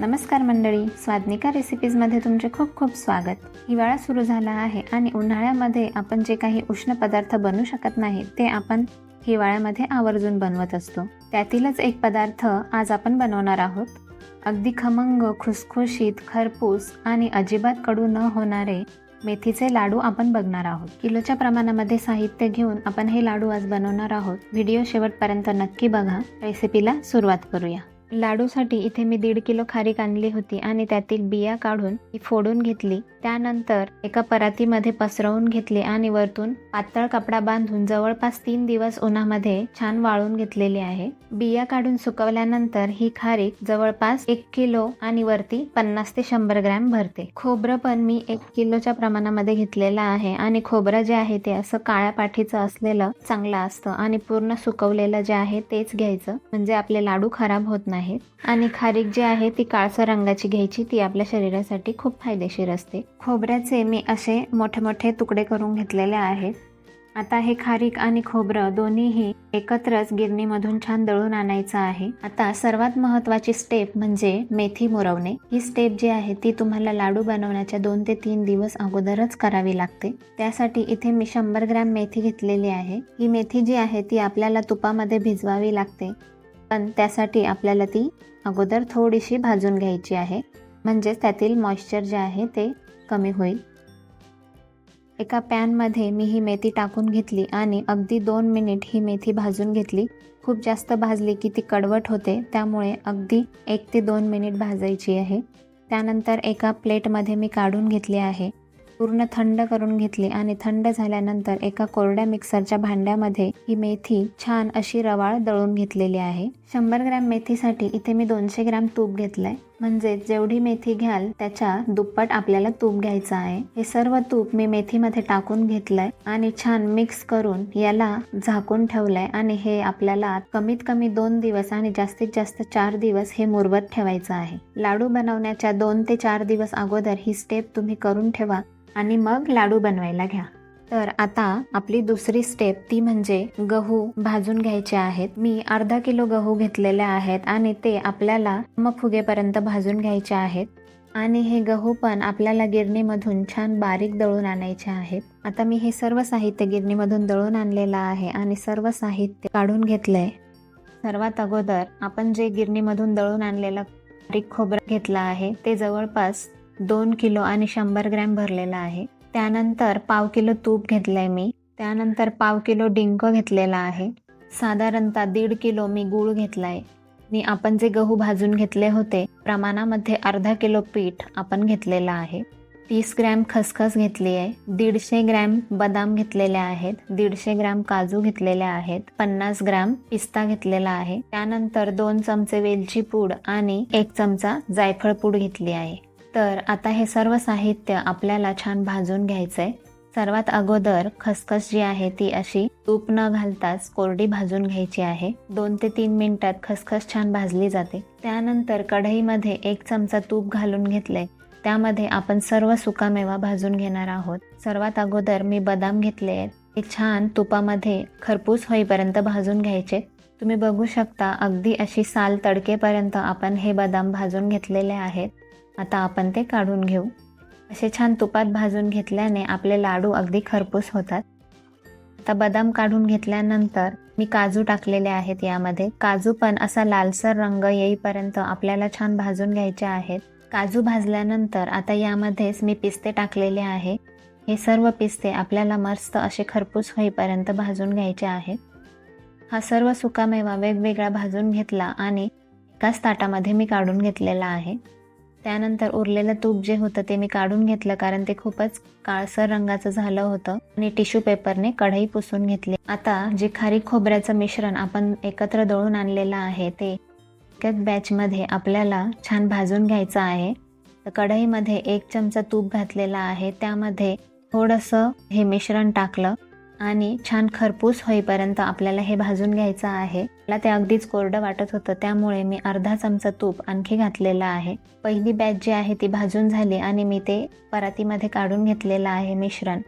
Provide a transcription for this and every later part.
नमस्कार मंडळी स्वादनिका रेसिपीजमध्ये तुमचे खूप खूप स्वागत. हिवाळा सुरू झाला आहे आणि उन्हाळ्यामध्ये आपण जे काही उष्ण पदार्थ बनवू शकत नाही ते आपण हिवाळ्यामध्ये आवर्जून बनवत असतो. त्यातीलच एक पदार्थ आज आपण बनवणार आहोत. अगदी खमंग खुसखुशीत खरपूस आणि अजिबात कडू न होणारे मेथीचे लाडू आपण बघणार आहोत. किलोच्या प्रमाणामध्ये साहित्य घेऊन आपण हे लाडू आज बनवणार आहोत. व्हिडिओ शेवटपर्यंत नक्की बघा. रेसिपीला सुरुवात करूया. लाडूसाठी इथे मी दीड किलो खारीक आणली होती आणि त्यातील बिया काढून ती फोडून घेतली. त्यानंतर एका परातीमध्ये पसरवून घेतली आणि वरतून पातळ कपडा बांधून जवळपास तीन दिवस उन्हामध्ये छान वाळून घेतलेली आहे. बिया काढून सुकवल्यानंतर ही खारीक जवळपास एक किलो आणि वरती पन्नास ते शंभर ग्रॅम भरते. खोबरं पण मी एक किलोच्या प्रमाणामध्ये घेतलेलं आहे आणि खोबरं जे आहे ते असं काळ्या पाठीचं असलेलं चांगलं असतं आणि पूर्ण सुकवलेलं जे आहे तेच घ्यायचं. म्हणजे आपले लाडू खराब होत नाही आहेत. आणि खारीक जी आहे ती काळसर रंगाची घ्यायची. ती आपल्या शरीरासाठी खूप फायदेशीर असते. खोबऱ्याचे मी असे मोठे मोठे तुकडे करून घेतलेले आहेत. आता हे खारीक आणि खोबरं दोन्हीही एकत्रच गिरणीमधून छान दळून आणायचं आहे. आता सर्वात महत्वाची स्टेप म्हणजे मेथी मुरवणे. ही स्टेप जी आहे ती तुम्हाला लाडू बनवण्याच्या दोन ते तीन दिवस अगोदरच करावी लागते. त्यासाठी इथे मी शंभर ग्रॅम मेथी घेतलेली आहे. ही मेथी जी आहे ती आपल्याला तुपामध्ये भिजवावी लागते. पण त्यासाठी आपल्याला ती अगोदर थोडीशी भाजून घ्यायची आहे. म्हणजेच त्यातील मॉइश्चर जे आहे ते कमी होईल. एका पॅनमध्ये मी ही मेथी टाकून घेतली आणि अगदी दोन मिनिट ही मेथी भाजून घेतली. खूप जास्त भाजली की ती कडवट होते त्यामुळे अगदी एक ते दोन मिनिट भाजायची आहे. त्यानंतर एका प्लेटमध्ये मी काढून घेतली आहे. पूर्ण थंड करून घेतली आणि थंड झाल्यानंतर एका कोरड्या मिक्सरच्या भांड्यामध्ये ही मेथी छान अशी रवाळ दळून घेतलेली आहे. शंभर ग्रॅम मेथीसाठी इथे मी दोनशे ग्रॅम तूप घेतलंय. म्हणजे जेवढी मेथी घ्याल त्याच्या दुप्पट आपल्याला तूप घ्यायचं आहे. हे सर्व तूप मी मेथीमध्ये टाकून घेतलंय आणि छान मिक्स करून याला झाकून ठेवलंय आणि हे आपल्याला कमीत कमी दोन दिवस आणि जास्तीत जास्त चार दिवस हे मुरवत ठेवायचं आहे. लाडू बनवण्याच्या दोन ते चार दिवस अगोदर ही स्टेप तुम्ही करून ठेवा आणि मग लाडू बनवायला घ्या. तर आता आपली दुसरी स्टेप ती म्हणजे गहू भाजून घ्यायचे आहेत. मी अर्धा किलो गहू घेतलेले आहेत आणि ते आपल्याला मग फुगेपर्यंत भाजून घ्यायचे आहेत. आणि हे गहू पण आपल्याला गिरणीमधून छान बारीक दळून आणायचे आहेत. आता मी हे सर्व साहित्य गिरणीमधून दळून आणलेलं आहे आणि सर्व साहित्य काढून घेतलंय. सर्वात अगोदर आपण जे गिरणीमधून दळून आणलेलं बारीक खोबरं घेतलं आहे ते जवळपास दोन किलो आणि शंभर ग्रॅम भरलेलं आहे. त्यानंतर पाव किलो तूप घेतलंय मी. त्यानंतर पाव किलो डिंक घेतलेला आहे. साधारणतः दीड किलो मी गूळ घेतलाय. मी आपण जे गहू भाजून घेतले होते प्रमाणामध्ये अर्धा किलो पीठ आपण घेतलेलं आहे. तीस ग्रॅम खसखस घेतली आहे. दीडशे ग्रॅम बदाम घेतलेले आहेत. दीडशे ग्रॅम काजू घेतलेले आहेत. पन्नास ग्रॅम पिस्ता घेतलेला आहे. त्यानंतर दोन चमचे वेलची पूड आणि एक चमचा जायफळ पूड घेतली आहे. तर आता हे सर्व साहित्य आपल्याला छान भाजून घ्यायचंय. सर्वात अगोदर खसखस जी आहे ती अशी तूप न घालताच कोरडी भाजून घ्यायची आहे. दोन ते तीन मिनिटात खसखस छान भाजली जाते. त्यानंतर कढईमध्ये एक चमचा तूप घालून घेतले त्यामध्ये आपण सर्व सुकामेवा भाजून घेणार आहोत. सर्वात अगोदर मी बदाम घेतले आहेत. ते छान तुपामध्ये खरपूस होईपर्यंत भाजून घ्यायचे. तुम्ही बघू शकता अगदी अशी साल तडकेपर्यंत आपण हे बदाम भाजून घेतलेले आहेत. आता आपण ते काढून घेऊ. असे छान तुपात भाजून घेतल्याने आपले लाडू अगदी खरपूस होतात. आता बदाम काढून घेतल्यानंतर मी काजू टाकलेले आहेत यामध्ये. काजू पण असा लालसर रंग येईपर्यंत आपल्याला छान भाजून घ्यायचे आहेत. काजू भाजल्यानंतर आता यामध्येच मी पिस्ते टाकलेले आहे. हे सर्व पिस्ते आपल्याला मस्त असे खरपूस होईपर्यंत भाजून घ्यायचे आहेत हा सर्व सुकामेवा वेगवेगळा भाजून घेतला आणि एकाच ताटामध्ये मी काढून घेतलेला आहे. त्यानंतर उरलेलं तूप जे होतं ते मी काढून घेतलं कारण ते खूपच काळसर रंगाचं झालं होतं. आणि टिश्यू पेपरने कढई पुसून घेतली. आता जे खारी खोबऱ्याचं मिश्रण आपण एकत्र दळून आणलेलं आहे ते एकच बॅचमध्ये आपल्याला छान भाजून घ्यायचं आहे. तर कढईमध्ये एक चमचा तूप घातलेला आहे. त्यामध्ये थोडंसं हे मिश्रण टाकलं. आणि छान खरपूस होईपर्यंत आपल्याला हे भाजून घ्यायचं आहे. मला ते अगदीच कोरडं वाटत होतं त्यामुळे मी अर्धा चमचा तूप आणखी घातलेला आहे. पहिली बॅच जी आहे ती भाजून झाली आणि मी ते परातीमध्ये काढून घेतलेलं आहे मिश्रण.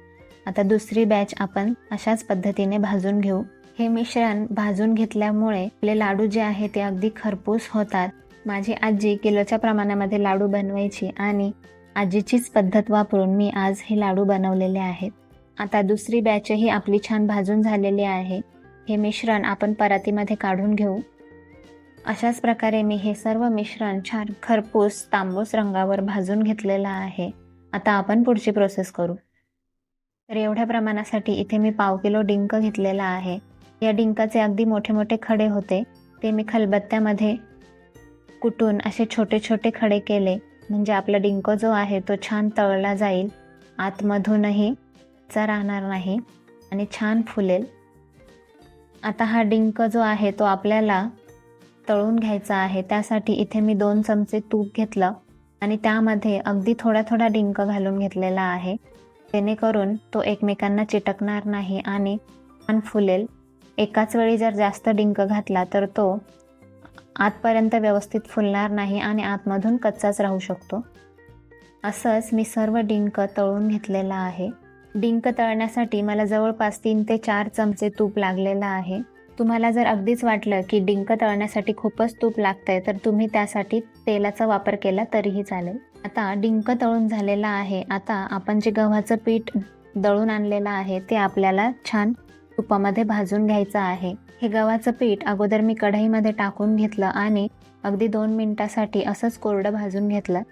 आता दुसरी बॅच आपण अशाच पद्धतीने भाजून घेऊ. हे मिश्रण भाजून घेतल्यामुळे आपले लाडू जे आहे ते अगदी खरपूस होतात. माझी आजी किलोच्या प्रमाणामध्ये लाडू बनवायची आणि आजीचीच पद्धत वापरून मी आज हे लाडू बनवलेले आहेत. आता दुसरी बॅचही आपली छान भाजून झालेली आहे. हे मिश्रण आपण परातीमध्ये काढून घेऊ. अशाच प्रकारे मी हे सर्व मिश्रण छान खरपूस तांबूस रंगावर भाजून घेतलेलं आहे. आता आपण पुढची प्रोसेस करू. तर एवढ्या प्रमाणासाठी इथे मी पाव किलो डिंक घेतलेला आहे. या डिंकाचे अगदी मोठे मोठे खडे होते. ते मी खलबत्त्यामध्ये कुटून असे छोटे छोटे खडे केले. म्हणजे आपला डिंक जो आहे तो छान तळला जाईल. आतमधूनही कच्चा राहणार नाही आणि छान फुलेल. आता हा डिंक जो आहे तो आपल्याला तळून घ्यायचा आहे. त्यासाठी इथे मी दोन चमचे तूप घेतलं आणि त्यामध्ये अगदी थोडा थोडा डिंक घालून घेतलेला आहे. जेणेकरून तो एकमेकांना चिटकणार नाही आणि छान फुलेल. एकाच वेळी जर जास्त डिंक घातला तर तो आतपर्यंत व्यवस्थित फुलणार नाही आणि आतमधून कच्चाच राहू शकतो. असंच मी सर्व डिंक तळून घेतलेला आहे. डिंक तळण्यासाठी मला जवळपास तीन ते चार चमचे तूप लागलेलं आहे. तुम्हाला जर अगदीच वाटलं की डिंक तळण्यासाठी खूपच तूप लागतंय तर तुम्ही त्यासाठी तेलाचा वापर केला तरीही चालेल. आता डिंक तळून झालेला आहे. आता आपण जे गव्हाचं पीठ दळून आणलेलं आहे ते आपल्याला छान तुपामध्ये भाजून घ्यायचं आहे. हे गव्हाचं पीठ अगोदर मी कढईमध्ये टाकून घेतलं आणि अगदी दोन मिनटासाठी असंच कोरडं भाजून घेतलं.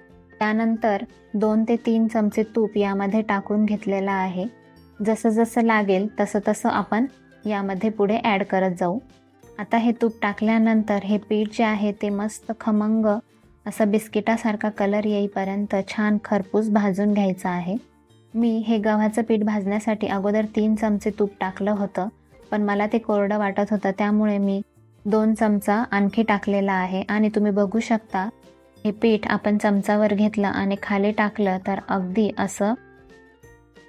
त्यानंतर दोन ते तीन चमचे तूप यामध्ये टाकून घेतलेलं आहे. जसं जसं लागेल तसं तसं आपण यामध्ये पुढे ॲड करत जाऊ. आता हे तूप टाकल्यानंतर हे पीठ जे आहे ते मस्त खमंग असं बिस्किटासारखा कलर येईपर्यंत छान खरपूस भाजून घ्यायचं आहे. मी हे गव्हाचं पीठ भाजण्यासाठी अगोदर तीन चमचे तूप टाकलं होतं पण मला ते कोरडं वाटत होतं त्यामुळे मी दोन चमचा आणखी टाकलेला आहे. आणि तुम्ही बघू शकता हे पीठ आपण चमचावर घेतलं आणि खाली टाकलं तर अगदी असं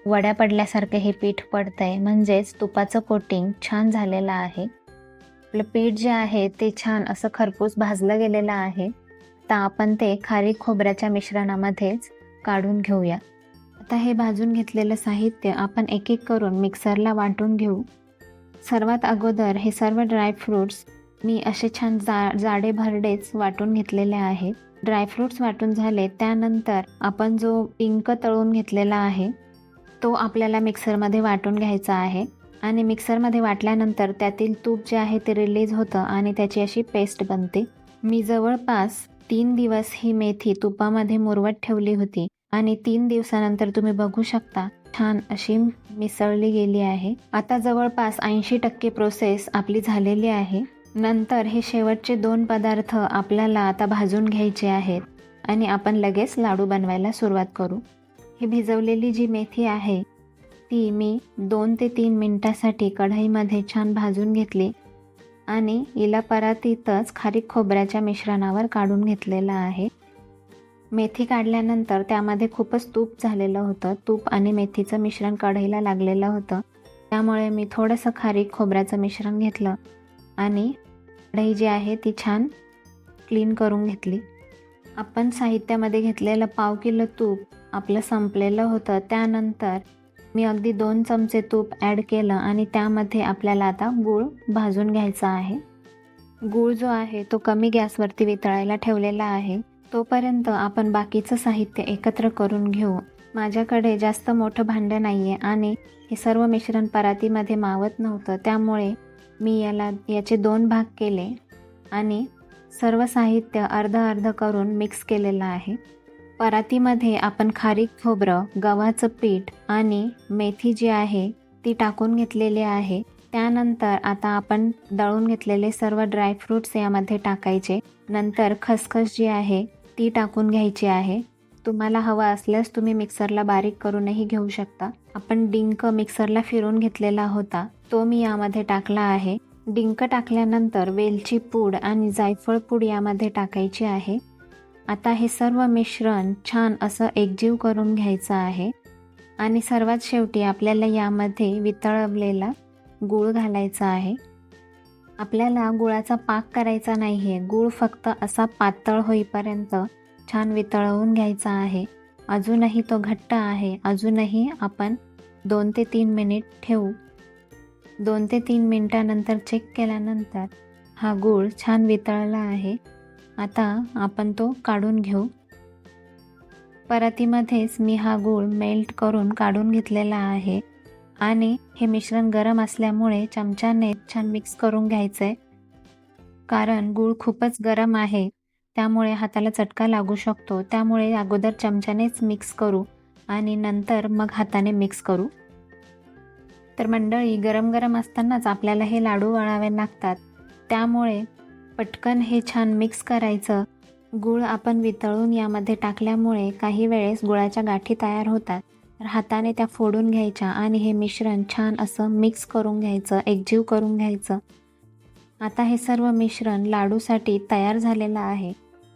वड्या पडल्यासारखं हे पीठ पडतं आहे म्हणजेच तुपाचं कोटिंग छान झालेलं आहे. आपलं पीठ जे आहे ते छान असं खरपूस भाजलं गेलेलं आहे. तर आपण ते खारी खोबऱ्याच्या मिश्रणामध्येच काढून घेऊया. आता हे भाजून घेतलेलं साहित्य आपण एक एक करून मिक्सरला वाटून घेऊ. सर्वात अगोदर हे सर्व ड्रायफ्रूट्स मी असे छान जा जाडे भरडेच वाटून घेतलेले आहेत. ड्रायफ्रूट्स वाटून झाले त्यानंतर आपण जो पिंक तळून घेतलेला आहे तो आपल्याला मिक्सरमध्ये वाटून घ्यायचा आहे. आणि मिक्सरमध्ये वाटल्यानंतर त्यातील तूप जे आहे ते रिलीज होतं आणि त्याची अशी पेस्ट बनते. मी जवळपास तीन दिवस ही मेथी तुपामध्ये मुरवत ठेवली होती आणि तीन दिवसानंतर तुम्ही बघू शकता छान अशी मिसळली गेली आहे. आता जवळपास ऐंशी टक्के प्रोसेस आपली झालेली आहे. नंतर हे शेवटचे दोन पदार्थ आपल्याला आता भाजून घ्यायचे आहेत आणि आपण लगेच लाडू बनवायला सुरुवात करू. ही भिजवलेली जी मेथी आहे ती मी दोन ते तीन मिनटासाठी कढईमध्ये छान भाजून घेतली आणि हिला परातीतच खारीक खोबऱ्याच्या मिश्रणावर काढून घेतलेलं आहे. मेथी काढल्यानंतर त्यामध्ये खूपच तूप झालेलं होतं. तूप आणि मेथीचं मिश्रण कढईला लागलेलं होतं. त्यामुळे मी थोडंसं खारीक खोबऱ्याचं मिश्रण घेतलं. आणि कढई जी आहे ती छान क्लीन करून घेतली. आपण साहित्यामध्ये घेतलेलं पाव किलो तूप आपलं संपलेलं होतं. त्यानंतर मी अगदी दोन चमचे तूप ॲड केलं आणि त्यामध्ये आपल्याला आता गूळ भाजून घ्यायचा आहे. गूळ जो आहे तो कमी गॅसवरती वितळायला ठेवलेला आहे. तोपर्यंत आपण बाकीचं साहित्य एकत्र करून घेऊ. माझ्याकडे जास्त मोठं भांडं नाही आहे आणि हे सर्व मिश्रण परातीमध्ये मावत नव्हतं. त्यामुळे मी याला याचे दोन भाग केले आणि सर्व साहित्य अर्ध अर्ध करून मिक्स केलेलं आहे. परातीमध्ये आपण खारीक खोबरं गव्हाचं पीठ आणि मेथी जी आहे ती टाकून घेतलेली आहे. त्यानंतर आता आपण दळून घेतलेले सर्व ड्रायफ्रूट्स यामध्ये टाकायचे. नंतर खसखस जी आहे ती टाकून घ्यायची आहे. तुम्हाला हवा असल्यास तुम्ही मिक्सरला बारीक करूनही घेऊ शकता. आपण डिंक मिक्सरला फिरून घेतलेला होता तो मी यामध्ये टाकला आहे. डिंक टाकल्यानंतर वेलची पूड आणि जायफळ पूड यामध्ये टाकायची आहे. आता हे सर्व मिश्रण छान असं एकजीव करून घ्यायचं आहे. आणि सर्वात शेवटी आपल्याला यामध्ये वितळवलेला गूळ घालायचा आहे. आपल्याला गुळाचा पाक करायचा नाही आहे गूळ फक्त असा पातळ होईपर्यंत छान वितळवून घ्यायचा आहे. अजूनही तो घट्ट आहे. अजूनही आपण दोन ते तीन मिनिट ठेवू. दोन ते तीन मिनटानंतर चेक केल्यानंतर हा गूळ छान वितळला आहे. आता आपण तो काढून घेऊ. परातीमध्येच मी हा गूळ मेल्ट करून काढून घेतलेला आहे. आणि हे मिश्रण गरम असल्यामुळे चमच्याने छान मिक्स करून घ्यायचं आहे कारण गूळ खूपच गरम आहे. त्यामुळे हाताला चटका लागू शकतो. त्यामुळे अगोदर चमच्यानेच मिक्स करू आणि नंतर मग हाताने मिक्स करू. तर मंडळी गरम गरम असतानाच आपल्याला हे लाडू वळावे लागतात. त्यामुळे पटकन हे छान मिक्स करायचं. गूळ आपण वितळून यामध्ये टाकल्यामुळे काही वेळेस गुळाच्या गाठी तयार होतात. तर हाताने त्या फोडून घ्यायच्या आणि हे मिश्रण छान असं मिक्स करून घ्यायचं एकजीव करून घ्यायचं. आता हे सर्व मिश्रण लाडूसाठी तयार झालेलं आहे.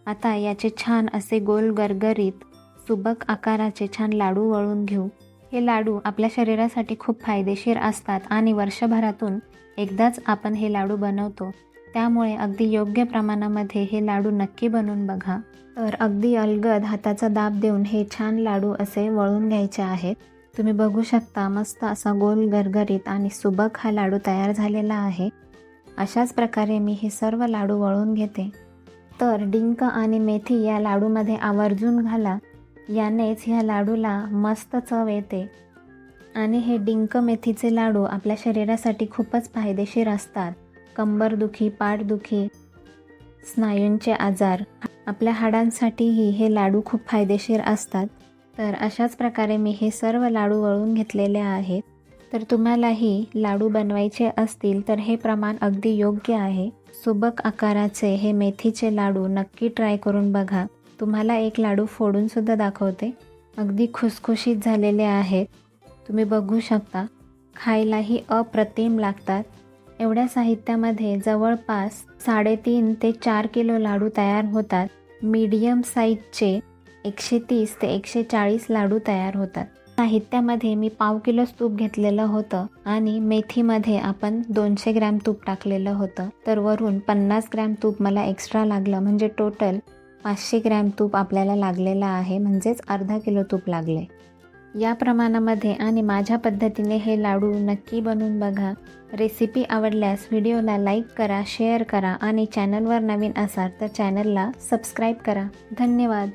आता याचे छान असे गोल गरगरीत सुबक आकाराचे छान लाडू वळून घेऊ. हे लाडू आपल्या शरीरासाठी खूप फायदेशीर असतात आणि वर्षभरातून एकदाच आपण हे लाडू बनवतो. त्यामुळे अगदी योग्य प्रमाणामध्ये हे लाडू नक्की बनवून बघा. तर अगदी अलगद हाताचा दाब देऊन हे छान लाडू असे वळून घ्यायचे आहेत. तुम्ही बघू शकता मस्त असा गोल गरगरीत आणि सुबक हा लाडू तयार झालेला आहे. अशाच प्रकारे मी हे सर्व लाडू वळून घेते. तर डिंक आणि मेथी या लाडूमध्ये आवर्जून घाला. यानेच ह्या लाडूला मस्त चव येते. आणि हे डिंक मेथीचे लाडू आपल्या शरीरासाठी खूपच फायदेशीर असतात. कंबरदुखी पाठदुखी स्नायूंचे आजार आपल्या हाडांसाठीही हे लाडू खूप फायदेशीर असतात. तर अशाच प्रकारे मी हे सर्व लाडू वळून घेतलेले आहेत. तर तुम्हालाही लाडू बनवायचे असतील तर हे प्रमाण अगदी योग्य आहे. सुबक आकाराचे हे मेथीचे लाडू नक्की ट्राय करून बघा. तुम्हाला एक लाडू फोडूनसुद्धा दाखवते. अगदी खुसखुशीत झालेले आहेत. तुम्ही बघू शकता. खायलाही अप्रतिम लागतात. एवढ्या साहित्यामध्ये जवळपास साडेतीन ते चार किलो लाडू तयार होतात. मीडियम साईजचे एकशे तीस ते एकशे चाळीस लाडू तयार होतात. साहित्यामध्ये मी पाव किलो तूप घेतलेलं होतं आणि मेथीमध्ये आपण दोनशे ग्रॅम तूप टाकलेलं होतं. तर वरून पन्नास ग्रॅम तूप मला एक्स्ट्रा लागलं. म्हणजे टोटल पाचशे ग्रॅम तूप आपल्याला लागलेलं आहे. म्हणजेच अर्धा किलो तूप लागले. या प्रमाणामध्ये आणि माझ्या पद्धतीने हे लाडू नक्की बनवून बघा. रेसिपी आवडल्यास व्हिडिओला लाईक करा शेअर करा आणि चॅनलवर नवीन असाल तर चॅनलला सबस्क्राईब करा. धन्यवाद.